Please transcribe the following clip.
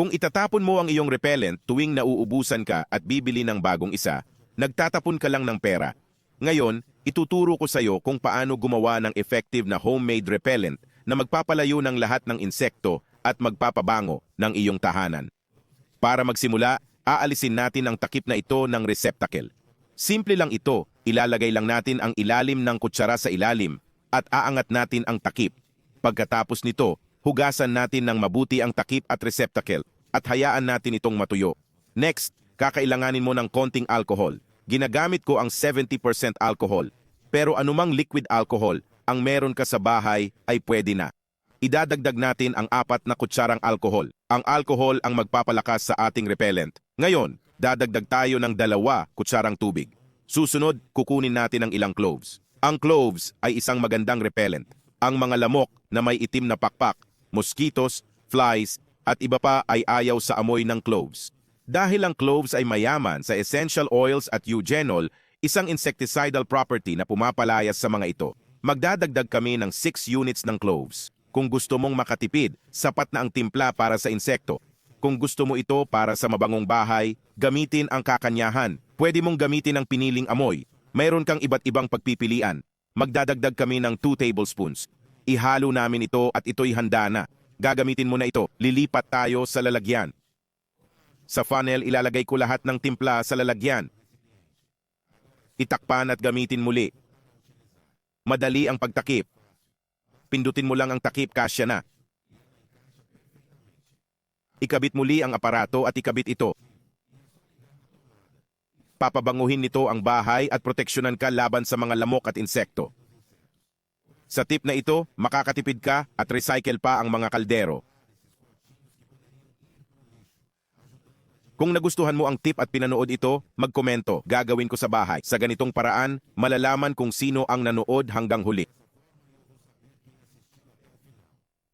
Kung itatapon mo ang iyong repellent tuwing nauubusan ka at bibili ng bagong isa, nagtatapon ka lang ng pera. Ngayon, ituturo ko sa iyo kung paano gumawa ng effective na homemade repellent na magpapalayo ng lahat ng insekto at magpapabango ng iyong tahanan. Para magsimula, aalisin natin ang takip na ito ng receptacle. Simple lang ito, ilalagay lang natin ang ilalim ng kutsara sa ilalim at aangat natin ang takip. Pagkatapos nito, hugasan natin ng mabuti ang takip at receptacle at hayaan natin itong matuyo. Next, kakailanganin mo ng konting alcohol. Ginagamit ko ang 70% alcohol. Pero anumang liquid alcohol ang meron ka sa bahay ay pwede na. Idadagdag natin ang apat na kutsarang alcohol. Ang alcohol ang magpapalakas sa ating repellent. Ngayon, dadagdag tayo ng dalawa kutsarang tubig. Susunod, kukunin natin ang ilang cloves. Ang cloves ay isang magandang repellent. Ang mga lamok na may itim na pakpak, mosquitoes, flies, at iba pa ay ayaw sa amoy ng cloves. Dahil ang cloves ay mayaman sa essential oils at eugenol, isang insecticidal property na pumapalayas sa mga ito. Magdadagdag kami ng 6 units ng cloves. Kung gusto mong makatipid, sapat na ang timpla para sa insekto. Kung gusto mo ito para sa mabangong bahay, gamitin ang kakanyahan. Pwede mong gamitin ang piniling amoy. Mayroon kang iba't ibang pagpipilian. Magdadagdag kami ng 2 tablespoons. Ihalo namin ito at ito'y handa na. Gagamitin mo na ito. Lilipat tayo sa lalagyan. Sa funnel, ilalagay ko lahat ng timpla sa lalagyan. Itakpan at gamitin muli. Madali ang pagtakip. Pindutin mo lang ang takip, kasya na. Ikabit muli ang aparato at ikabit ito. Papabanguhin nito ang bahay at proteksyonan ka laban sa mga lamok at insekto. Sa tip na ito, makakatipid ka at recycle pa ang mga kaldero. Kung nagustuhan mo ang tip at pinanood ito, magkomento, gagawin ko sa bahay. Sa ganitong paraan, malalaman kung sino ang nanood hanggang huli.